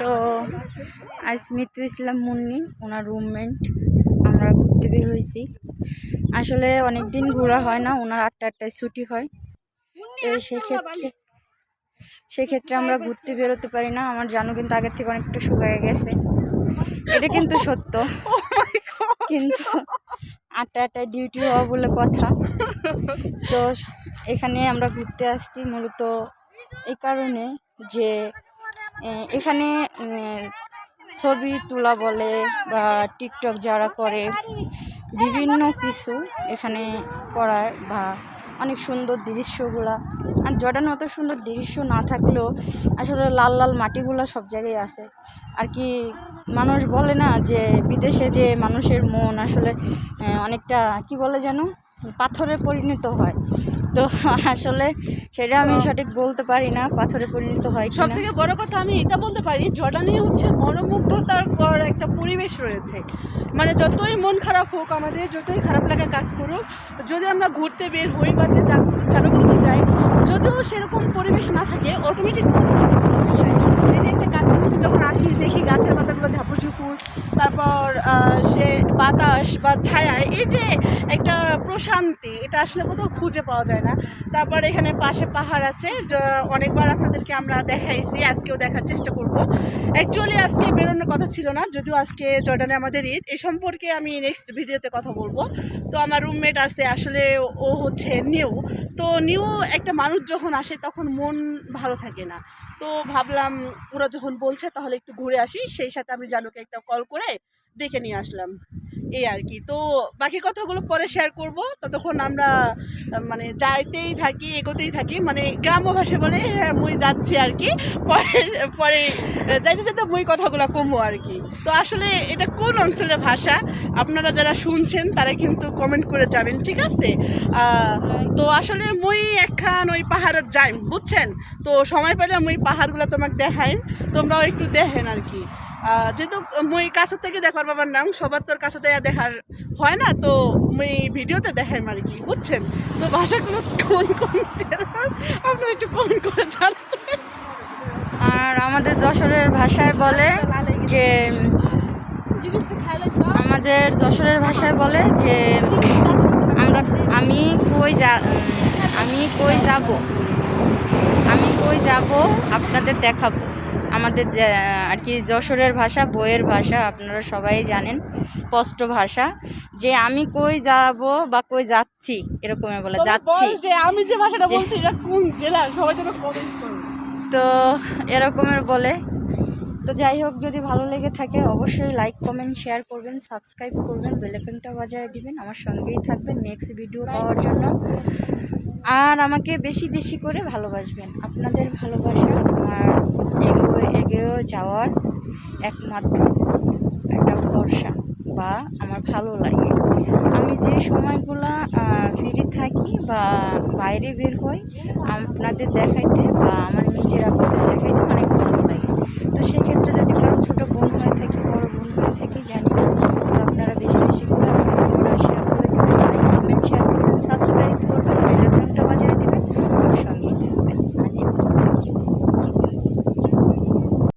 তো আজ মিতু ইসলাম মুন্নি ওনার রুমমেন্ট আমরা ঘুরতে বের হয়েছি। আসলে অনেক দিন ঘোরা হয় না ওনার আটটা আটটায় ছুটি হয়। তো সেক্ষেত্রে সেক্ষেত্রে আমরা ঘুরতে বেরোতে পারি না। আমার জানু কিন্তু আগের থেকে অনেকটা শুকায় গেছে। এটা কিন্তু সত্য। কিন্তু আটটা আটটায় ডিউটি হওয়া বলে কথা। তো এখানে আমরা ঘুরতে আসছি। মূলত এই কারণে যে এখানে ছবি তোলা বলে বা টিকটক যারা করে, বিভিন্ন কিছু এখানে করার বা অনেক সুন্দর দৃশ্যগুলা। আর জর্ডান অত সুন্দর দৃশ্য না থাকলেও আসলে লাল লাল মাটিগুলো সব জায়গায় আছে। আর কি মানুষ বলে না যে বিদেশে যে মানুষের মন আসলে অনেকটা, কি বলে যেন? পাথরে পরিণত হয়। তো আসলে সেটা আমি সঠিক বলতে পারি না পাথরে পরিণত হয় সব থেকে বড় কথা আমি এটা বলতে পারি জর্ডানে হচ্ছে মনোমুগ্ধতার পর একটা পরিবেশ রয়েছে। মানে যতই মন খারাপ হোক আমাদের যতই খারাপ লাগা কাজ করুক যদি আমরা ঘুরতে বের হই বা যে জায়গাগুলোতে যাই যদিও সেরকম পরিবেশ না থাকে অটোমেটিক মন খারাপ হয়ে যায়। এই যে একটা গাছের নিচে যখন আসি দেখি গাছের পাতাগুলো ঝাপুর ঝুপুর তারপর সে বাতাস বা ছায়ায় এই যে একটা প্রশান্তি, এটা আসলে কোথাও খুঁজে পাওয়া যায় না। তারপর এখানে পাশে পাহাড় আছে অনেকবার আপনাদেরকে আমরা দেখাইছি, আজকেও দেখার চেষ্টা করব। অ্যাকচুয়ালি আজকে বেরোনোর কথা ছিল না, যদিও আজকে জর্ডানে আমাদের ঈদ, এ সম্পর্কে আমি নেক্সট ভিডিওতে কথা বলব। তো আমার রুমমেট আছে, আসলে ও হচ্ছে নিউ তো নিউ একটা মানুষ যখন আসে তখন মন ভালো থাকে না। তো ভাবলাম ওরা যখন বলছে তাহলে একটু ঘুরে আসি, সেই সাথে আমি জানুকে একটা কল করে ডেকে নিয়ে আসলাম। এই আর কি। তো বাকি কথাগুলো পরে শেয়ার করব। ততক্ষণ আমরা মানে যাইতেই থাকি, এগোতেই থাকি। মানে গ্রাম্য ভাষা বলে হ্যাঁ মুই যাচ্ছি আর কি। পরে পরে যাইতে যাইতে মুই কথাগুলো কমবো আর কি। তো আসলে এটা কোন অঞ্চলের ভাষা? আপনারা যারা শুনছেন, তারা কিন্তু কমেন্ট করে যাবেন, ঠিক আছে? তো আসলে মুই একখান ওই পাহাড়ত যাই, বুঝছেন? তো সময় পেলে মুই পাহাড়গুলো তোমাকে দেখাই। তোমরাও একটু দেখেন আর কি। যেহেতু মুই কাছে থেকে দেখার বাবার নাম, সবার তোর কাছে থেকে দেখার হয় না, তো মুই ভিডিওতে দেখাই আর কি, বুঝছেন? তো ভাষাগুলো কোন কোন আপনারা একটু কমেন্ট করে জানান। আর আমাদের যশোরের ভাষায় বলে যে, আমাদের যশোরের ভাষায় বলে যে, আমরা, আমি কই যা, আমি কই যাব? আমি কই যাব? আপনাদের দেখাবো। আমাদের আর কি যশোরের ভাষা বইয়ের ভাষা আপনারা সবাই জানেন স্পষ্ট ভাষা। যে আমি কই যাব বা কই যাচ্ছি এরকম বলে যাচ্ছি। যে আমি যে ভাষাটা বলছি এটা কোন জেলার সবাই যেন কমেন্ট তো এরকমের বলে। তো যাই হোক যদি ভালো লেগে থাকে অবশ্যই লাইক কমেন্ট শেয়ার করবেন সাবস্ক্রাইব করবেন বেলেকনটা বাজায় দিবেন। আমার সঙ্গেই থাকবেন নেক্সট ভিডিও পাওয়ার জন্য। আর আমাকে বেশি বেশি করে ভালোবাসবেন। আপনাদের ভালোবাসা আমার এগিয়ে এগিয়ে যাওয়ার একমাত্র একটা ভরসা বা আমার ভালো লাগে। আমি যে সময়গুলো ফ্রি থাকি বা বাইরে বের হই, আপনাদের দেখাইতে বা আমার নিজের দেখাইতে অনেক ভালো লাগে। তো সেক্ষেত্রে যদি